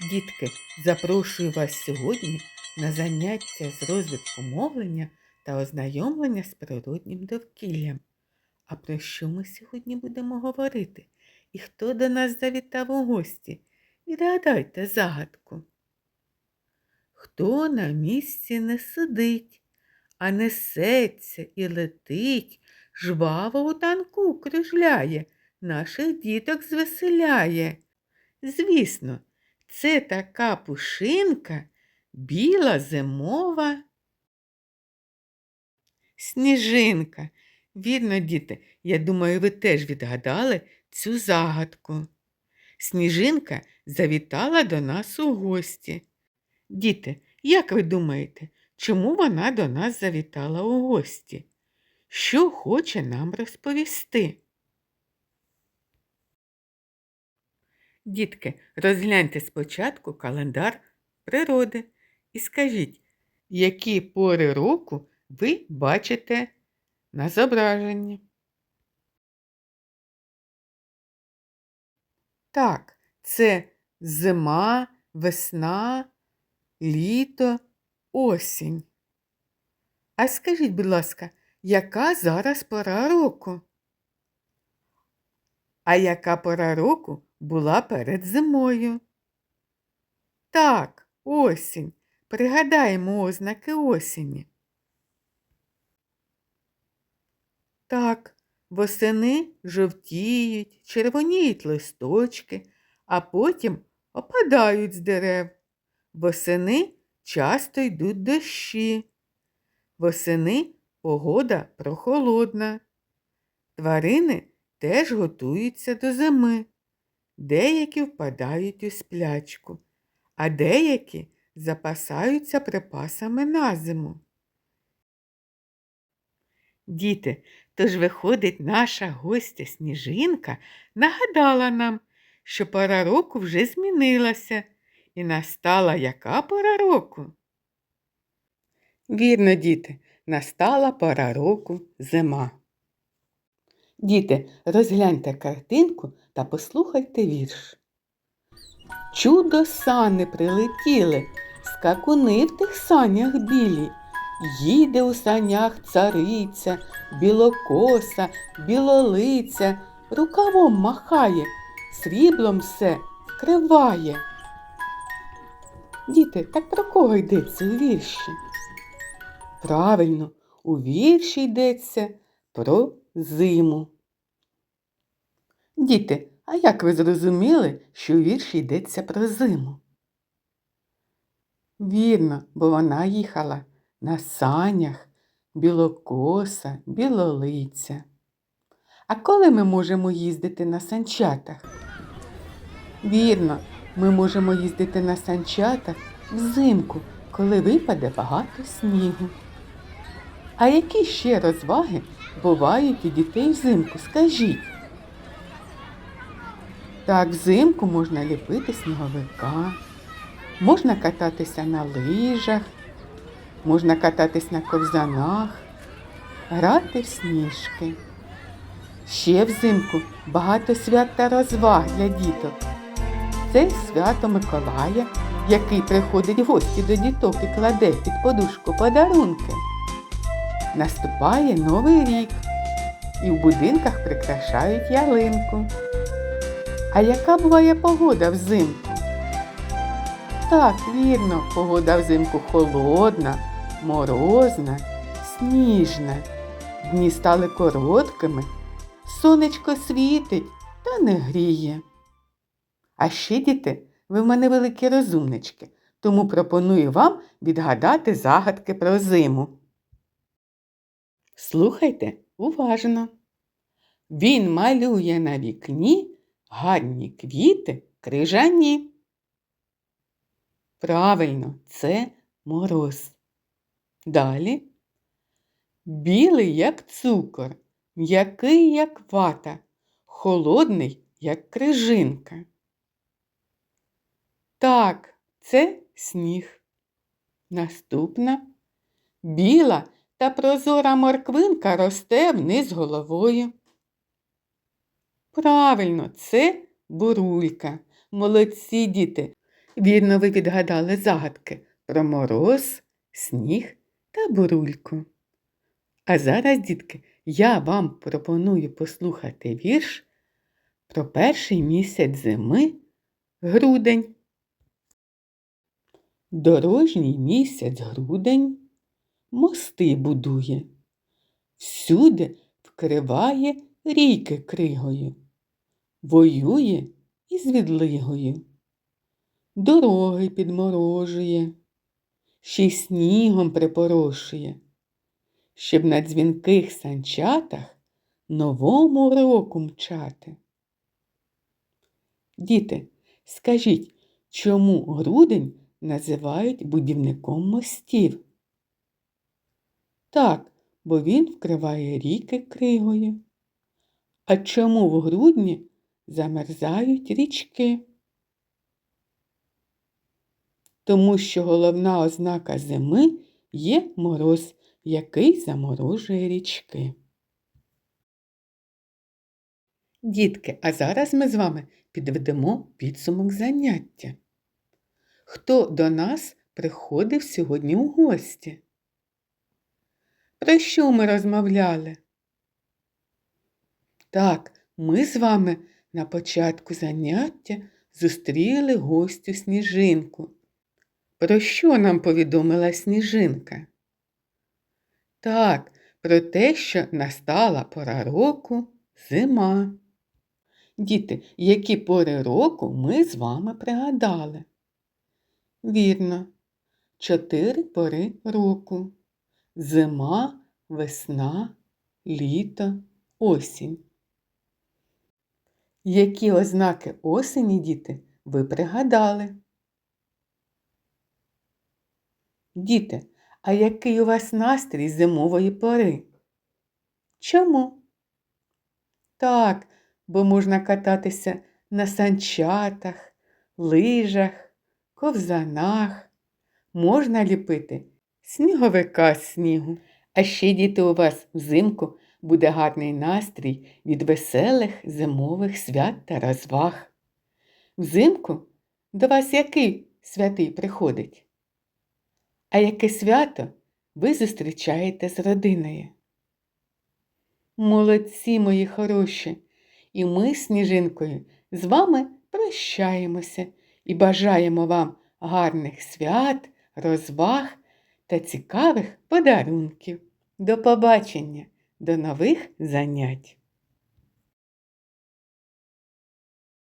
Дітки, запрошую вас сьогодні на заняття з розвитку мовлення та ознайомлення з природнім довкіллям. А про що ми сьогодні будемо говорити? І хто до нас завітав у гості? Відгадайте загадку. Хто на місці не сидить, а несеться і летить, жваво у танку кружляє, наших діток звеселяє. Звісно, це така пушинка, біла зимова сніжинка. Вірно, діти, я думаю, ви теж відгадали цю загадку. Сніжинка завітала до нас у гості. Діти, як ви думаєте, чому вона до нас завітала у гості? Що хоче нам розповісти? Дітки, розгляньте спочатку календар природи і скажіть, які пори року ви бачите на зображенні. Так, це зима, весна, літо, осінь. А скажіть, будь ласка, яка зараз пора року? А яка пора року була перед зимою? Так, осінь. Пригадаємо ознаки осені. Так, восени жовтіють, червоніють листочки, а потім опадають з дерев. Восени часто йдуть дощі. Восени погода прохолодна. Тварини теж готуються до зими. Деякі впадають у сплячку, а деякі запасаються припасами на зиму. Діти, тож виходить, наша гостя Сніжинка нагадала нам, що пора року вже змінилася, і настала яка пора року? Вірно, діти, настала пора року зима. Діти, розгляньте картинку та послухайте вірш. Чудо сани прилетіли, скакуни в тих санях білі. Їде у санях цариця, білокоса, білолиця, рукавом махає, сріблом все вкриває. Діти, так про кого йдеться у вірші? Правильно, у вірші йдеться про зиму. Діти, а як ви зрозуміли, що у вірші йдеться про зиму? Вірно, бо вона їхала на санях, білокоса, білолиця. А коли ми можемо їздити на санчатах? Вірно, ми можемо їздити на санчатах взимку, коли випаде багато снігу. А які ще розваги бувають у дітей взимку? Скажіть. Так, взимку можна ліпити сніговика, можна кататися на лижах, можна кататись на ковзанах, грати в сніжки. Ще взимку багато свят та розваг для діток. Це свято Миколая, який приходить в гості до діток і кладе під подушку подарунки. Наступає Новий рік і в будинках прикрашають ялинку. А яка буває погода взимку? Так, вірно, погода взимку холодна, морозна, сніжна. Дні стали короткими, сонечко світить та не гріє. А ще, діти, ви в мене великі розумнички, тому пропоную вам відгадати загадки про зиму. Слухайте уважно. Він малює на вікні гарні квіти крижані. Правильно, це мороз. Далі. Білий, як цукор, м'який, як вата, холодний, як крижинка. Так, це сніг. Наступна біла та прозора морквинка росте вниз головою. Правильно, це бурулька. Молодці діти. Вірно, ви відгадали загадки про мороз, сніг та бурульку. А зараз, дітки, я вам пропоную послухати вірш про перший місяць зими грудень. Дорожній місяць грудень мости будує, всюди вкриває ріки кригою, воює із відлигою, дороги підморожує, ще й снігом припорошує, щоб на дзвінких санчатах новому року мчати. Діти, скажіть, чому грудень називають будівником мостів? Так, бо він вкриває ріки кригою. А чому в грудні замерзають річки? Тому що головна ознака зими є мороз, який заморожує річки. Дітки, а зараз ми з вами підведемо підсумок заняття. Хто до нас приходив сьогодні у гості? Про що ми розмовляли? Так, ми з вами на початку заняття зустріли гостю сніжинку. Про що нам повідомила сніжинка? Так, про те, що настала пора року зима. Діти, які пори року ми з вами пригадали? Вірно, чотири пори року. Зима, весна, літо, осінь. Які ознаки осені, діти, ви пригадали? Діти, а який у вас настрій зимової пори? Чому? Так, бо можна кататися на санчатах, лижах, ковзанах, можна ліпити сніговика з снігу. А ще, діти, у вас взимку буде гарний настрій від веселих зимових свят та розваг. Взимку до вас який святий приходить? А яке свято ви зустрічаєте з родиною? Молодці, мої хороші, і ми сніжинкою з вами прощаємося і бажаємо вам гарних свят, розваг та цікавих подарунків. До побачення, до нових занять!